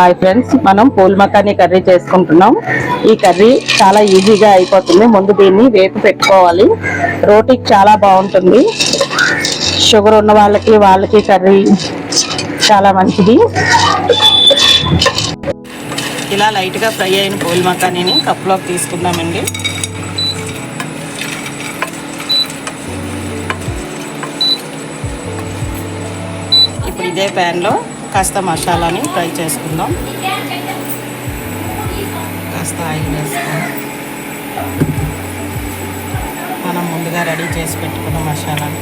Hi friends మనం phool makhani curry చేసుకుంటున్నాం. ఈ కర్రీ చాలా ఈజీగా అయిపోతుంది. ముందు దీన్ని వేపు పెట్టుకోవాలి. రోటీకి చాలా బాగుంటుంది. షుగర్ ఉన్న వాళ్ళకి వాళ్ళకి కర్రీ చాలా మంచిది. ఇలా లైట్గా ఫ్రై అయిన పూల్ మకానీని కప్లోకి తీసుకుందామండి. ఇప్పుడు ఇదే ప్యాన్లో కాస్త మసాలాని ఫ్రై చేసుకుందాం. కాస్త ఆయిల్ వేసుకొని మనం ముందుగా రెడీ చేసి పెట్టుకున్న మసాలాని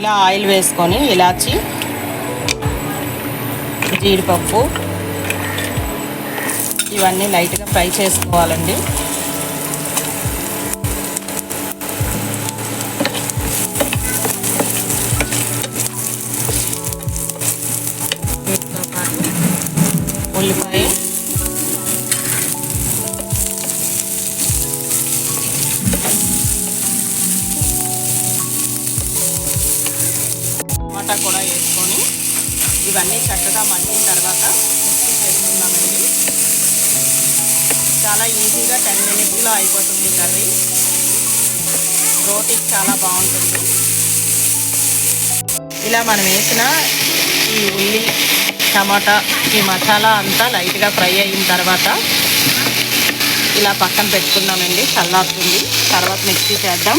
ఇలా ఆయిల్ వేసుకొని ఇలాచి జీడిపప్పు ఇవన్నీ లైట్గా ఫ్రై చేసుకోవాలండి. టమాటా కూడా వేసుకొని ఇవన్నీ చక్కగా మగ్గిన తర్వాత మిక్సీ చేసుకుందామండి చాలా ఈజీగా టెన్ మినిట్స్లో అయిపోతుంది కర్రీ. రోటీకి చాలా బాగుంటుంది. ఇలా మనం వేసిన ఈ ఉల్లి టమాటా ఈ మసాలా అంతా లైట్గా ఫ్రై అయిన తర్వాత ఇలా పక్కన పెట్టుకుందామండి చల్లారుతుంది. తర్వాత మిక్సీ చేద్దాం.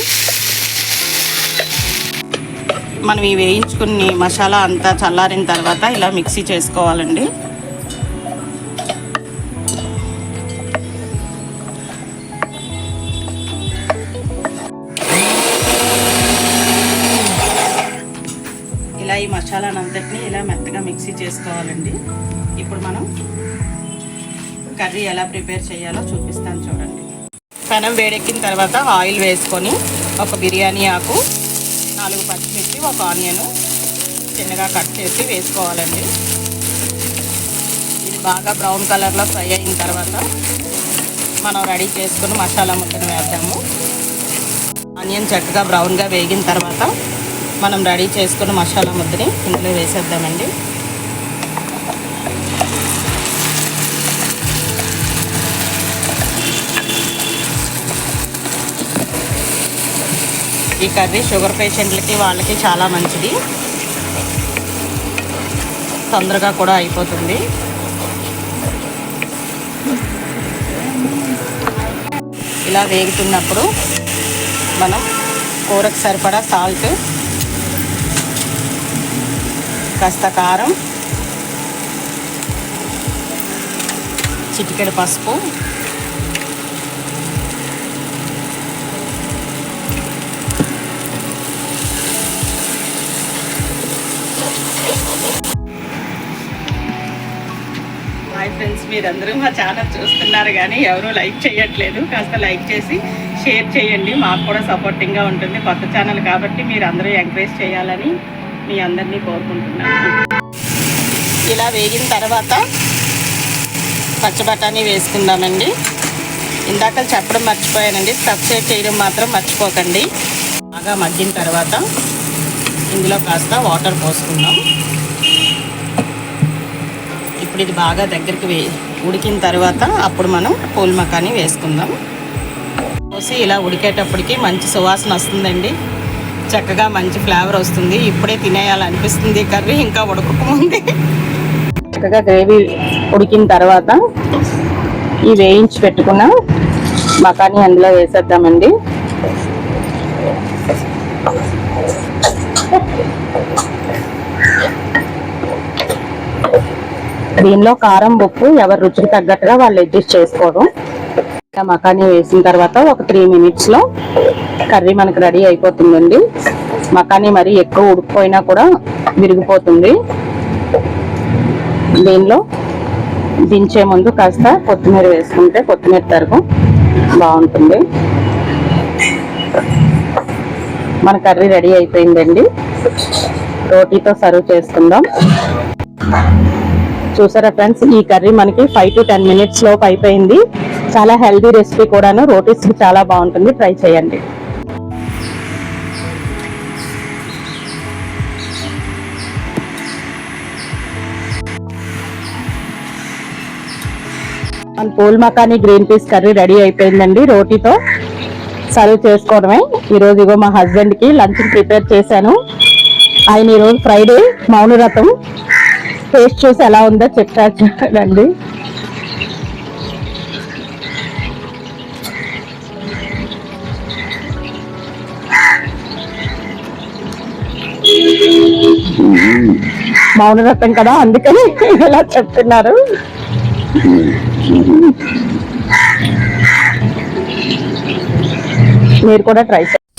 మనం ఈ వేయించుకుని మసాలా అంతా చల్లారిన తర్వాత ఇలా మిక్సీ చేసుకోవాలండి. ఇలా ఈ మసాలాను అంతటిని ఇలా మెత్తగా మిక్సీ చేసుకోవాలండి. ఇప్పుడు మనం కర్రీ ఎలా ప్రిపేర్ చేయాలో చూపిస్తాను చూడండి. పెనం వేడెక్కిన తర్వాత ఆయిల్ వేసుకొని ఒక బిర్యానీ ఆకు నాలుగు పచ్చిమిర్చి ఒక ఆనియన్ చిన్నగా కట్ చేసి వేసుకోవాలండి. ఇది బాగా బ్రౌన్ కలర్లో ఫ్రై అయిన తర్వాత మనం రెడీ చేసుకుని మసాలా ముద్దను వేద్దాము. ఆనియన్ చక్కగా బ్రౌన్గా వేగిన తర్వాత మనం రెడీ చేసుకున్న మసాలా ముద్దని ఇందులో వేసేద్దామండి. ఈ కర్రీ షుగర్ పేషెంట్లకి వాళ్ళకి చాలా మంచిది. తొందరగా కూడా అయిపోతుంది. ఇలా వేగుతున్నప్పుడు మనం కూరకు సరిపడా సాల్ట్ కాస్త కారం చిటికెడు పసుపు ఫ్రెండ్స్ మీరందరూ మా ఛానల్ చూస్తున్నారు కానీ ఎవరూ లైక్ చేయట్లేదు. కాస్త లైక్ చేసి షేర్ చేయండి. మాకు కూడా సపోర్టింగ్గా ఉంటుంది కొత్త ఛానల్ కాబట్టి మీరు అందరూ ఎంకరేజ్ చేయాలని మీ అందరినీ కోరుకుంటున్నాను. ఇలా వేగిన తర్వాత పచ్చబటానీ వేసుకుందామండి. ఇందాక చెప్పడం మర్చిపోయానండి. సబ్స్క్రైబ్ చేయడం మాత్రం మర్చిపోకండి. బాగా మగ్గిన తర్వాత ఇందులో కాస్త వాటర్ పోసుకుందాం. ఇప్పుడు ఇది బాగా దగ్గరికి వే ఉడికిన తర్వాత అప్పుడు మనం పూల్ మకాని వేసుకుందాం. పోసి ఇలా ఉడికేటప్పటికి మంచి సువాసన వస్తుందండి. చక్కగా మంచి ఫ్లేవర్ వస్తుంది. ఇప్పుడే తినేయాలనిపిస్తుంది కర్రీ ఇంకా ఉడకకముందే. చక్కగా గ్రేవీ ఉడికిన తర్వాత ఈ వేయించి పెట్టుకున్న మకాని అందులో వేసేద్దామండి. దీనిలో కారం ఉప్పు ఎవరి రుచికి తగ్గట్టుగా వాళ్ళు అడ్జస్ట్ చేసుకోవడం. ఇలా మకానీ వేసిన తర్వాత ఒక త్రీ మినిట్స్లో కర్రీ మనకు రెడీ అయిపోతుందండి. మకానీ మరి ఎక్కువ ఉడికిపోయినా కూడా విరిగిపోతుంది. దీనిలో దించే ముందు కాస్త కొత్తిమీర వేసుకుంటే కొత్తిమీర తరుగు బాగుంటుంది. మన కర్రీ రెడీ అయిపోయిందండి. రోటీతో సర్వ్ చేసుకుందాం. చూసారా ఫ్రెండ్స్? ఈ కర్రీ మనకి ఫైవ్ టు టెన్ మినిట్స్ లోపు అయిపోయింది. చాలా హెల్దీ రెసిపీ కూడాను. రోటీస్ చాలా బాగుంటుంది. ట్రై చేయండి. మన phool makhani green peas curry ready అయిపోయిందండి రోటీతో. సర్వ్ చేసుకోవడమే. ఈరోజు ఇగో మా హస్బెండ్కి లంచ్ ప్రిపేర్ చేశాను. ఆయన ఈరోజు ఫ్రైడే మౌనరథం టేస్ట్ చూసి ఎలా ఉందో చెప్తా చూడండి. మౌనరత్నం కదా అందుకని ఇలా చెప్తున్నారు. మీరు కూడా ట్రై చేయండి.